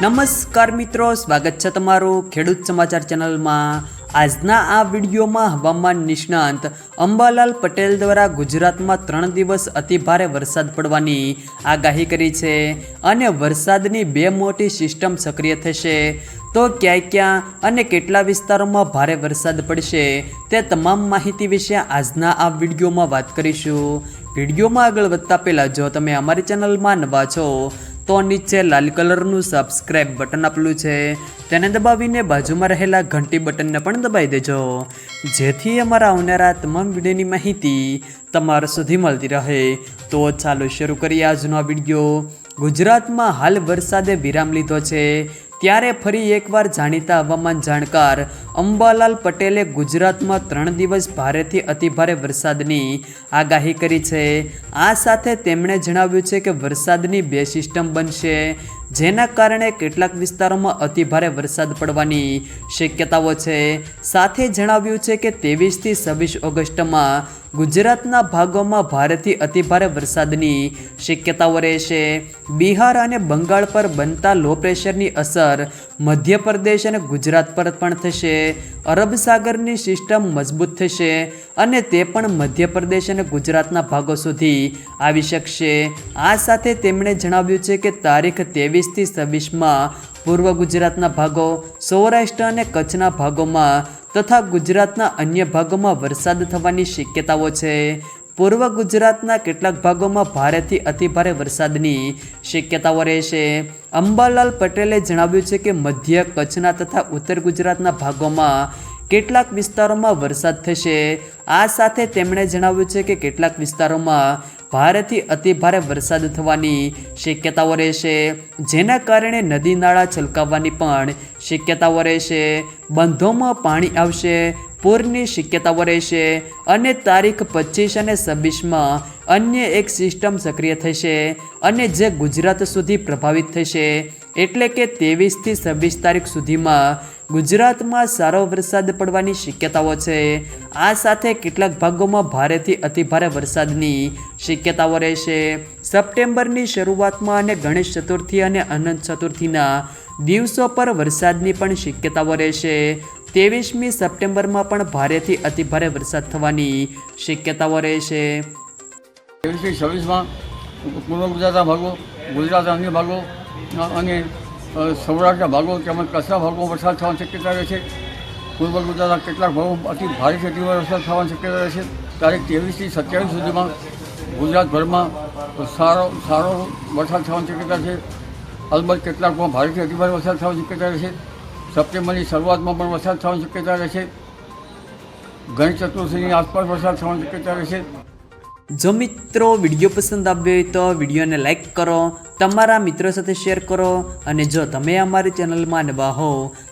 નમસ્કાર મિત્રો, સ્વાગત છે તમારું ખેડૂત સમાચાર ચેનલમાં. આજના આ વિડીયોમાં હવામાન નિષ્ણાંત અંબાલાલ પટેલ દ્વારા ગુજરાતમાં ત્રણ દિવસ અતિભારે વરસાદ પડવાની આગાહી કરી છે અને વરસાદની બે મોટી સિસ્ટમ સક્રિય થશે. તો ક્યાં ક્યાં અને કેટલા વિસ્તારોમાં ભારે વરસાદ પડશે તે તમામ માહિતી વિશે આજના આ વિડીયોમાં વાત કરીશું. વિડીયોમાં આગળ વધતા પહેલાં જો તમે અમારી ચેનલમાં નવા છો તો નીચે લાલ કલરનું સબસ્ક્રાઇબ બટન આપેલું છે. તેને દબાવીને બાજુમાં રહેલા ઘંટી બટનને પણ દબાવી દેજો. જેથી અમારા આવનારા તમામ વિડીયોની માહિતી તમારા સુધી મળતી રહે. તો ચાલો શરૂ કરીએ આજનો આ વીડિયો. ગુજરાતમાં હાલ વરસાદે વિરામ લીધો છે. ત્યારે ફરી એકવાર જાણીતા હવામાન જાણકાર અંબાલાલ પટેલે ગુજરાતમાં ત્રણ દિવસ ભારેથી અતિભારે વરસાદની આગાહી કરી છે. આ સાથે તેમણે જણાવ્યું છે કે વરસાદની બે સિસ્ટમ બનશે, જેના કારણે કેટલાક વિસ્તારોમાં અતિભારે વરસાદ પડવાની શક્યતાઓ છે. સાથે જણાવ્યું છે કે ત્રેવીસથી છવ્વીસ ઓગસ્ટમાં ગુજરાતના ભાગોમાં ભારેથી અતિભારે વરસાદની શક્યતાઓ રહેશે બિહાર અને બંગાળ પર બનતા લો પ્રેશરની અસર મધ્યપ્રદેશ અને ગુજરાત પર પણ થશે. અરબ સાગરની સિસ્ટમ મજબૂત થશે અને તે પણ મધ્યપ્રદેશ અને ગુજરાતના ભાગો સુધી આવી શકશે. આ સાથે તેમણે જણાવ્યું છે કે તારીખ તેવીસથી છવ્વીસમાં પૂર્વ ગુજરાતના ભાગો, સૌરાષ્ટ્ર અને કચ્છના ભાગોમાં તથા ગુજરાતના અન્ય ભાગોમાં વરસાદ થવાની શક્યતાઓ છે. પૂર્વ ગુજરાતના કેટલાક ભાગોમાં ભારેથી અતિભારે વરસાદની શક્યતાઓ રહેશે. અંબાલાલ પટેલે જણાવ્યું છે કે મધ્ય કચ્છના તથા ઉત્તર ગુજરાતના ભાગોમાં કેટલાક વિસ્તારોમાં વરસાદ થશે. આ સાથે તેમણે જણાવ્યું છે કે કેટલાક વિસ્તારોમાં ભારેથી અતિભારે વરસાદ થવાની શક્યતાઓ રહેશે, જેના કારણે નદી નાળા છલકાવવાની પણ શક્યતાઓ રહેશે. બંધોમાં પાણી આવશે, પૂરની શક્યતાઓ રહેશે અને તારીખ પચીસ અને છવ્વીસમાં અન્ય એક સિસ્ટમ સક્રિય થશે અને જે ગુજરાત સુધી પ્રભાવિત થશે. એટલે કે ત્રેવીસથી છવ્વીસ તારીખ સુધીમાં ગુજરાતમાં સારો વરસાદ પડવાની શક્યતાઓ છે. આ સાથે કેટલાક ભાગોમાં ભારેથી અતિભારે વરસાદની શક્યતાઓ રહેશે. સપ્ટેમ્બરની શરૂઆતમાં અને ગણેશ ચતુર્થી અને અનંત ચતુર્થીના દિવસો પર વરસાદની પણ શક્યતાઓ રહેશે. ત્રેવીસમી સપ્ટેમ્બરમાં પણ ભારેથી અતિભારે વરસાદ થવાની શક્યતાઓ રહેશે. ત્રેવીસથી છવ્વીસમાં પૂર્વ ગુજરાતના ભાગો, ગુજરાતના અન્ય ભાગો અને સૌરાષ્ટ્રના ભાગો તેમજ કચ્છના ભાગોમાં વરસાદ થવાની શક્યતા રહે છે. પૂર્વ ગુજરાતના કેટલાક ભાગો અતિ ભારે અતિ વરસાદ થવાની શક્યતા રહે છે તારીખ ત્રેવીસથી સત્યાવીસ સુધીમાં ગુજરાતભરમાં સારો સારો વરસાદ થવાની શક્યતા છે. અલબત્ત કેટલાકમાં ભારેથી અતિભારે વરસાદ થવાની શક્યતા રહે છે સપ્ટેમ્બરની શરૂઆતમાં પણ વરસાદ થવાની શક્યતા રહેશે. ગણેશ ચતુર્થીની આસપાસ વરસાદ થવાની શક્યતા રહે છે જો મિત્રો વીડિયો પસંદ આવ્યો હોય તો વિડીયોને લાઇક કરો, તમારા મિત્રો સાથે શેર કરો અને જો તમે અમારી ચેનલમાં નવા હો